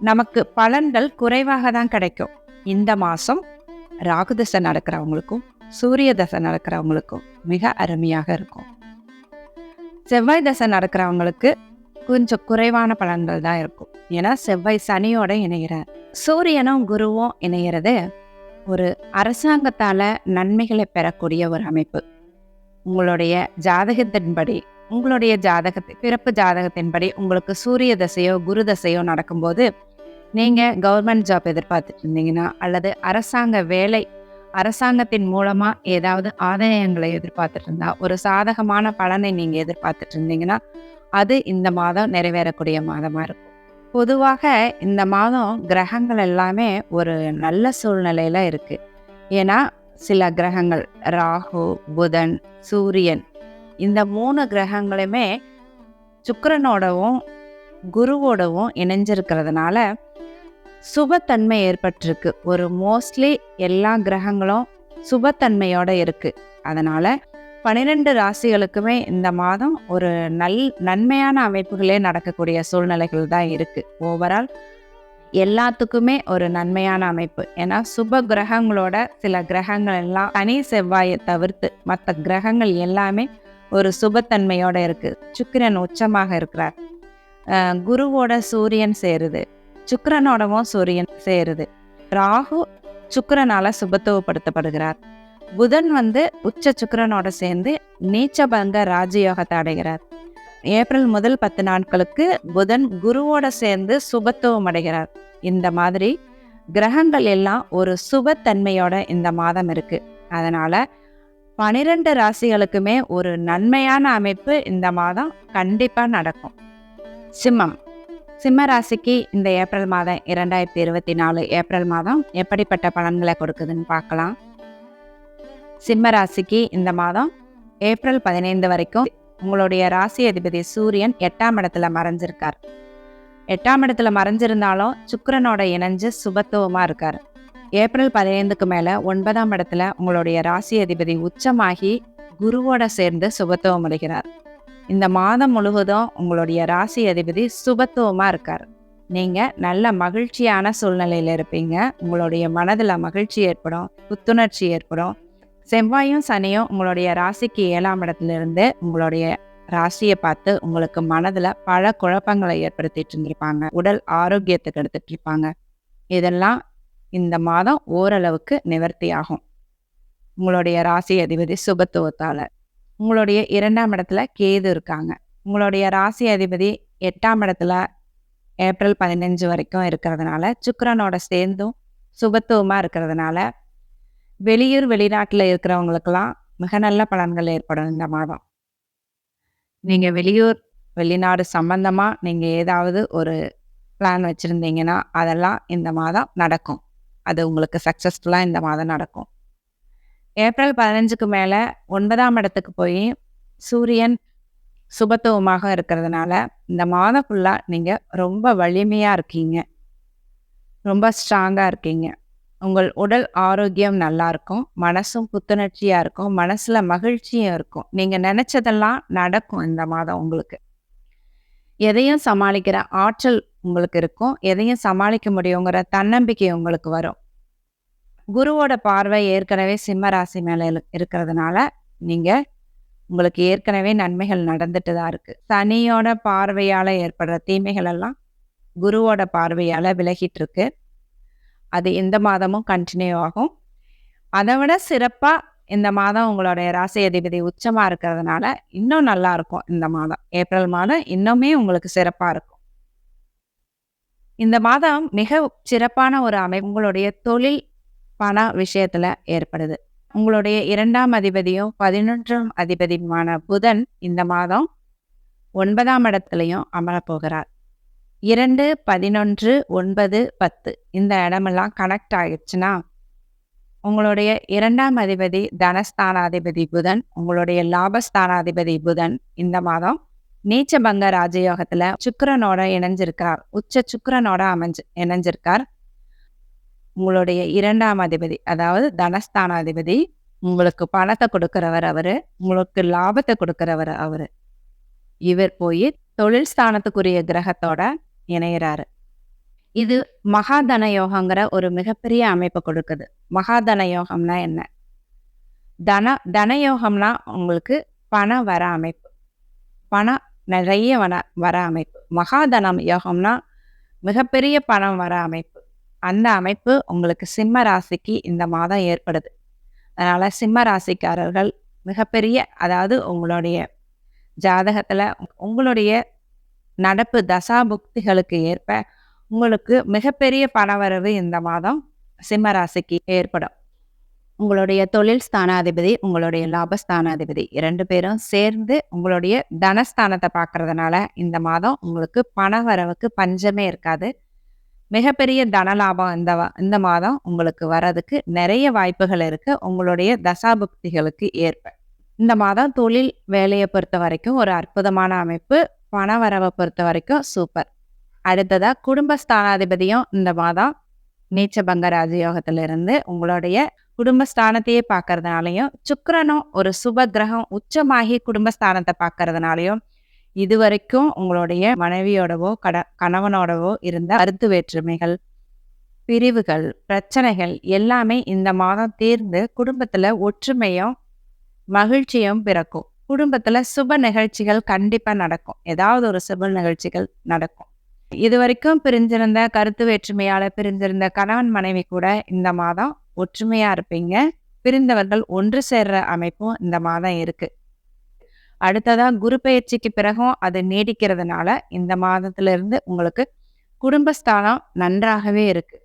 நமக்கு பலன்கள் குறைவாக தான் கிடைக்கும். இந்த மாதம் ராகுதசை நடக்கிறவங்களுக்கும் சூரிய தசை நடக்கிறவங்களுக்கும் மிக அருமையாக இருக்கும். செவ்வாய் தசை நடக்கிறவங்களுக்கு கொஞ்சம் குறைவான பலன்கள் தான் இருக்கும். ஏன்னா செவ்வாய் சனியோட இணைகிறார் சூரியனும் குருவும் இணைகிறது ஒரு அரசாங்கத்தால் நன்மைகளை பெறக்கூடிய ஒரு அமைப்பு. உங்களுடைய ஜாதகத்தின்படி உங்களுடைய ஜாதகத்தை பிறப்பு ஜாதகத்தின்படி உங்களுக்கு சூரிய தசையோ குரு தசையோ நடக்கும்போது நீங்கள் கவர்மெண்ட் ஜாப் எதிர்பார்த்துட்டு இருந்தீங்கன்னா அல்லது அரசாங்க வேலை அரசாங்கத்தின் மூலமாக ஏதாவது ஆதாயங்களை எதிர்பார்த்துட்டு இருந்தா ஒரு சாதகமான பலனை நீங்கள் எதிர்பார்த்துட்டு இருந்தீங்கன்னா அது இந்த மாதம் நிறைவேறக்கூடிய மாதமாக இருக்கும். பொதுவாக இந்த மாதம் கிரகங்கள் எல்லாமே ஒரு நல்ல சூழ்நிலையில் இருக்குது ஏன்னா சில கிரகங்கள் ராகு புதன் சூரியன் இந்த மூணு கிரகங்களுமே சுக்கரனோடவும் குருவோடவும் இணைஞ்சிருக்கிறதுனால சுபத்தன்மை ஏற்பட்டிருக்கு. ஒரு மோஸ்ட்லி எல்லா கிரகங்களும் சுபத்தன்மையோட இருக்குது அதனால் பன்னிரெண்டு ராசிகளுக்குமே இந்த மாதம் ஒரு நல் நன்மையான அமைப்புகளே நடக்கக்கூடிய சூழ்நிலைகள் தான் இருக்குது ஓவரால் எல்லாத்துக்குமே ஒரு நன்மையான அமைப்பு. ஏன்னா சுப கிரகங்களோட சில கிரகங்கள் எல்லாம் தனி செவ்வாயை தவிர்த்து மற்ற கிரகங்கள் எல்லாமே ஒரு சுபத்தன்மையோட இருக்கு. சுக்கிரன் உச்சமாக இருக்கிறார். குருவோட சூரியன் சேருது. சுக்கரனோடவும் சூரியன் சேருது. ராகு சுக்கரனால சுபத்துவப்படுத்தப்படுகிறார். புதன் வந்து உச்ச சுக்கரனோட சேர்ந்து நீச்சபங்க ராஜயோகத்தை அடைகிறார். ஏப்ரல் முதல் பத்து நாட்களுக்கு புதன் குருவோட சேர்ந்து சுபத்துவம் அடைகிறார். இந்த மாதிரி கிரகங்கள் எல்லாம் ஒரு சுபத்தன்மையோட இந்த மாதம் இருக்கு. அதனால பனிரெண்டு ராசிகளுக்குமே ஒரு நன்மையான அமைப்பு இந்த மாதம் கண்டிப்பாக நடக்கும். சிம்மம். சிம்ம ராசிக்கு இந்த ஏப்ரல் மாதம் இரண்டாயிரத்தி இருபத்தி நாலு ஏப்ரல் மாதம் எப்படிப்பட்ட பலன்களை கொடுக்குதுன்னு பார்க்கலாம். சிம்ம ராசிக்கு இந்த மாதம் ஏப்ரல் பதினைந்து வரைக்கும் உங்களுடைய ராசி அதிபதி சூரியன் எட்டாம் இடத்துல மறைஞ்சிருக்கார். எட்டாம் இடத்துல மறைஞ்சிருந்தாலும் சுக்கரனோட இணைஞ்சு சுபத்துவமாக இருக்கார். ஏப்ரல் பதினைந்துக்கு மேலே ஒன்பதாம் இடத்துல உங்களுடைய ராசி அதிபதி உச்சமாகி குருவோட சேர்ந்து சுபத்துவம் அடைகிறார். இந்த மாதம் முழுவதும் உங்களுடைய ராசி அதிபதி சுபத்துவமாக இருக்கார். நீங்கள் நல்ல மகிழ்ச்சியான சூழ்நிலையில் இருப்பீங்க. உங்களுடைய மனதில் மகிழ்ச்சி ஏற்படும் புத்துணர்ச்சி ஏற்படும். செவ்வாயும் சனியும் உங்களுடைய ராசிக்கு ஏழாம் இடத்துலேருந்து உங்களுடைய ராசியை பார்த்து உங்களுக்கு மனதில் பல குழப்பங்களை ஏற்படுத்திட்டு இருந்திருப்பாங்க. உடல் ஆரோக்கியத்துக்கு எடுத்துட்டு இருப்பாங்க. இதெல்லாம் இந்த மாதம் ஓரளவுக்கு நிவர்த்தி ஆகும் உங்களுடைய ராசி அதிபதி சுபத்துவத்தால். உங்களுடைய இரண்டாம் இடத்துல கேது இருக்காங்க. உங்களுடைய ராசி அதிபதி எட்டாம் இடத்துல ஏப்ரல் பதினஞ்சு வரைக்கும் இருக்கிறதுனால சுக்கரனோட சேர்ந்தும் சுபத்துவமாக இருக்கிறதுனால வெளியூர் வெளிநாட்டில் இருக்கிறவங்களுக்கெல்லாம் மிக நல்ல பலன்கள் ஏற்படும் இந்த மாதம். நீங்கள் வெளியூர் வெளிநாடு சம்பந்தமாக நீங்கள் ஏதாவது ஒரு பிளான் வச்சுருந்தீங்கன்னா அதெல்லாம் இந்த மாதம் நடக்கும். அது உங்களுக்கு சக்ஸஸ்ஃபுல்லாக இந்த மாதம் நடக்கும். ஏப்ரல் பதினஞ்சுக்கு மேலே ஒன்பதாம் இடத்துக்கு போய் சூரியன் சுபத்துவமாக இருக்கிறதுனால இந்த மாதம் ஃபுல்லாக நீங்கள் ரொம்ப வலிமையாக இருக்கீங்க. ரொம்ப ஸ்ட்ராங்காக இருக்கீங்க. உங்கள் உடல் ஆரோக்கியம் நல்லா இருக்கும். மனசும் புத்துணர்ச்சியாக இருக்கும். மனசில் மகிழ்ச்சியும் இருக்கும். நீங்கள் நினச்சதெல்லாம் நடக்கும் இந்த மாதம் உங்களுக்கு. எதையும் சமாளிக்கிற ஆற்றல் உங்களுக்கு இருக்கும். எதையும் சமாளிக்க முடியுங்கிற தன்னம்பிக்கை உங்களுக்கு வரும். குருவோட பார்வை ஏற்கனவே சிம்ம ராசி மேலே இருக்கிறதுனால நீங்க உங்களுக்கு ஏற்கனவே நன்மைகள் நடந்துட்டு தான் இருக்கு. சனியோட பார்வையால் ஏற்படுற தீமைகள் எல்லாம் குருவோட பார்வையால் விலகிட்டு இருக்கு. அது இந்த மாதமும் கண்டினியூ ஆகும். அதை விட சிறப்பாக இந்த மாதம் உங்களுடைய ராசி அதிபதி உச்சமாக இருக்கிறதுனால இன்னும் நல்லா இருக்கும் இந்த மாதம். ஏப்ரல் மாதம் இன்னுமே உங்களுக்கு சிறப்பாக இருக்கும். இந்த மாதம் மிக சிறப்பான ஒரு அமை உங்களுடைய தொழில் பண விஷயத்துல ஏற்படுது. உங்களுடைய இரண்டாம் அதிபதியும் பதினொன்றாம் அதிபதியுமான புதன் இந்த மாதம் ஒன்பதாம் இடத்துலையும் அமரப் போகிறார் இரண்டு பதினொன்று ஒன்பது பத்து இந்த இடமெல்லாம் கனெக்ட் ஆயிடுச்சுன்னா உங்களுடைய இரண்டாம் அதிபதி தனஸ்தானாதிபதி புதன் உங்களுடைய லாபஸ்தானாதிபதி புதன் இந்த மாதம் நீச்சபங்க ராஜயோகத்துல சுக்கரனோட இணைஞ்சிருக்கார். உச்ச சுக்கரனோட அமைஞ்சு இணைஞ்சிருக்கார். உங்களுடைய இரண்டாம் அதிபதி அதாவது தனஸ்தானாதிபதி உங்களுக்கு பணத்தை கொடுக்கிறவர் அவரு உங்களுக்கு லாபத்தை கொடுக்கிறவர் அவரு. இவர் போய் தொழில் ஸ்தானத்துக்குரிய கிரகத்தோட இணையிறாரு. இது மகாதன யோகங்கிற ஒரு மிகப்பெரிய அமைப்பு கொடுக்குது. மகாதன யோகம்னா என்ன? தன தன யோகம்னா உங்களுக்கு பணம் வர அமைப்பு. பணம் நிறைய வர வர அமைப்பு. மகாதனம் யோகம்னா மிகப்பெரிய பணம் வர அமைப்பு. அந்த அமைப்பு உங்களுக்கு சிம்ம ராசிக்கு இந்த மாதம் ஏற்படுது. அதனால சிம்ம ராசிக்காரர்கள் மிகப்பெரிய அதாவது உங்களுடைய ஜாதகத்துல உங்களுடைய நடப்பு தசா புக்திகளுக்கு ஏற்ப உங்களுக்கு மிகப்பெரிய பணவரவு இந்த மாதம் சிம்ம ராசிக்கு ஏற்படும். உங்களுடைய தொழில் ஸ்தானாதிபதி உங்களுடைய லாபஸ்தானாதிபதி இரண்டு பேரும் சேர்ந்து உங்களுடைய தனஸ்தானத்தை பார்க்கறதுனால இந்த மாதம் உங்களுக்கு பண வரவுக்கு பஞ்சமே இருக்காது. மிகப்பெரிய தன லாபம் இந்த இந்த மாதம் உங்களுக்கு வர்றதுக்கு நிறைய வாய்ப்புகள் இருக்கு. உங்களுடைய தசாபுக்திகளுக்கு ஏற்ப. இந்த மாதம் தொழில் வேலையை பொறுத்த வரைக்கும் ஒரு அற்புதமான அமைப்பு. பண வரவை பொறுத்த வரைக்கும் சூப்பர். அடுத்ததா குடும்பஸ்தானாதிபதியும் இந்த மாதம் நீச்சபங்க ராஜயோகத்துல இருந்து உங்களுடைய குடும்பஸ்தானத்தையே பார்க்கறதுனாலையும் சுக்கரனும் ஒரு சுப கிரகம் உச்சமாகி குடும்பஸ்தானத்தை பார்க்கறதுனாலையும் இதுவரைக்கும் உங்களுடைய மனைவியோடவோ கட கணவனோடவோ இருந்த கருத்து வேற்றுமைகள் பிரிவுகள் பிரச்சனைகள் எல்லாமே இந்த மாதம் தீர்ந்து குடும்பத்தில் ஒற்றுமையும் மகிழ்ச்சியும் பிறக்கும். குடும்பத்தில் சுப நிகழ்ச்சிகள் கண்டிப்பாக நடக்கும். ஏதாவது ஒரு சுப நிகழ்ச்சிகள் நடக்கும். இது வரைக்கும் பிரிஞ்சிருந்த கருத்து வேற்றுமையால பிரிஞ்சிருந்த கணவன் மனைவி கூட இந்த மாதம் ஒற்றுமையா இருப்பீங்க. பிரிந்தவர்கள் ஒன்று சேர்ற அமைப்பும் இந்த மாதம் இருக்கு. அடுத்ததா குரு பயிற்சிக்கு பிறகும் அது நீடிக்கிறதுனால இந்த மாதத்துல இருந்து உங்களுக்கு குடும்பஸ்தானம் நன்றாகவே இருக்கு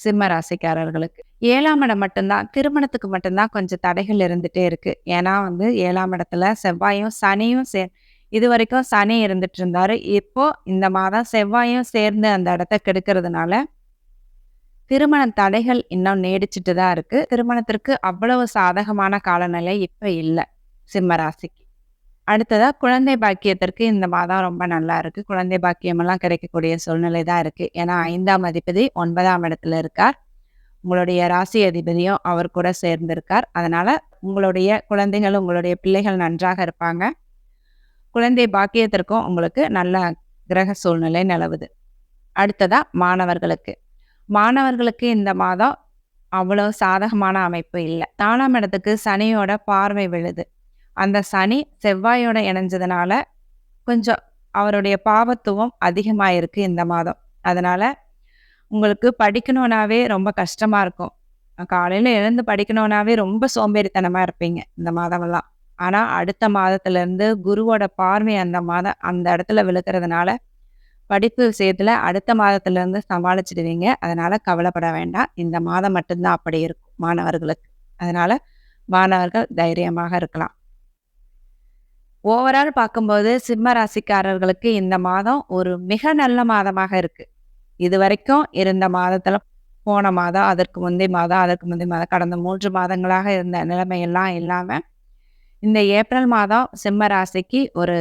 சிம்ம ராசிக்காரர்களுக்கு. ஏழாம் இடம் மட்டும்தான் திருமணத்துக்கு மட்டும்தான் கொஞ்சம் தடைகள் இருந்துட்டே இருக்கு. ஏன்னா வந்து ஏழாம் இடத்துல செவ்வாயும் சனியும் சே இது வரைக்கும் சனி இருந்துட்டு இருந்தாரு இப்போ இந்த மாதம் செவ்வாயும் சேர்ந்து அந்த இடத்த கெடுக்கிறதுனால திருமண தடைகள் இன்னும் நீடிச்சுட்டு தான் இருக்கு. திருமணத்திற்கு அவ்வளவு சாதகமான காலநிலை இப்ப இல்லை சிம்மராசிக்கு. அடுத்ததா குழந்தை பாக்கியத்திற்கு இந்த மாதம் ரொம்ப நல்லா இருக்கு. குழந்தை பாக்கியம் எல்லாம் கிடைக்கக்கூடிய சூழ்நிலை தான் இருக்கு. ஏன்னா ஐந்தாம் அதிபதி ஒன்பதாம் இடத்துல இருக்கார். உங்களுடைய ராசி அதிபதியும் அவர் கூட சேர்ந்திருக்கார். அதனால உங்களுடைய குழந்தைகள் உங்களுடைய பிள்ளைகள் நன்றாக இருப்பாங்க. குழந்தை பாக்கியத்திற்கும் உங்களுக்கு நல்ல கிரக சூழ்நிலை நிலவுது. அடுத்ததா மாணவர்களுக்கு. மாணவர்களுக்கு இந்த மாதம் அவ்வளோ சாதகமான அமைப்பு இல்லை. நாலாம் இடத்துக்கு சனியோட பார்வை விழுது. அந்த சனி செவ்வாயோட இணைஞ்சதுனால கொஞ்சம் அவருடைய பாவத்துவம் அதிகமாயிருக்கு இந்த மாதம். அதனால உங்களுக்கு படிக்கணும்னாவே ரொம்ப கஷ்டமா இருக்கும். காலையில் எழுந்து படிக்கணும்னாவே ரொம்ப சோம்பேறித்தனமாக இருப்பீங்க இந்த மாதமெல்லாம். ஆனால் அடுத்த மாதத்துலேருந்து குருவோட பார்வை அந்த மாதம் அந்த இடத்துல விழுக்கிறதுனால படிப்பு விஷயத்தில் அடுத்த மாதத்துலேருந்து சமாளிச்சிடுவீங்க. அதனால் கவலைப்பட வேண்டாம். இந்த மாதம் மட்டும்தான் அப்படி இருக்கும் மாணவர்களுக்கு. அதனால் மாணவர்கள் தைரியமாக இருக்கலாம். ஓவரால் பார்க்கும்போது சிம்ம ராசிக்காரர்களுக்கு இந்த மாதம் ஒரு மிக நல்ல மாதமாக இருக்குது இது வரைக்கும் இருந்த மாதத்தில் போன மாதம் அதற்கு முந்தைய மாதம் அதற்கு முந்தைய மாதம் கடந்த மூன்று மாதங்களாக இருந்த நிலைமையெல்லாம் இல்லாமல் இந்த ஏப்ரல் மாதம் சிம்ம ராசிக்கு ஒரு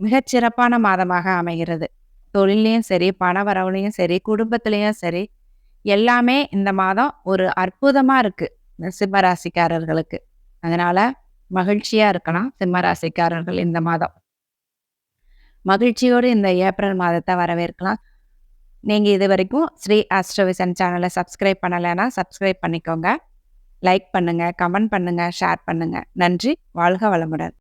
மிகச்சிறப்பான மாதமாக அமைகிறது. தொழிலையும் சரி பண வரவுலையும் சரி குடும்பத்திலையும் சரி எல்லாமே இந்த மாதம் ஒரு அற்புதமாக இருக்குது இந்த சிம்ம ராசிக்காரர்களுக்கு. அதனால் மகிழ்ச்சியாக இருக்கலாம் சிம்ம ராசிக்காரர்கள் இந்த மாதம். மகிழ்ச்சியோடு இந்த ஏப்ரல் மாதத்தை வரவேற்கலாம். நீங்கள் இது வரைக்கும் ஸ்ரீ ஆஸ்ட்ரோவிசன் சேனலை சப்ஸ்கிரைப் பண்ணலைன்னா சப்ஸ்கிரைப் பண்ணிக்கோங்க. லைக் பண்ணுங்கள் கமெண்ட் பண்ணுங்கள் ஷேர் பண்ணுங்கள் நன்றி வாழ்க வளமுடன்.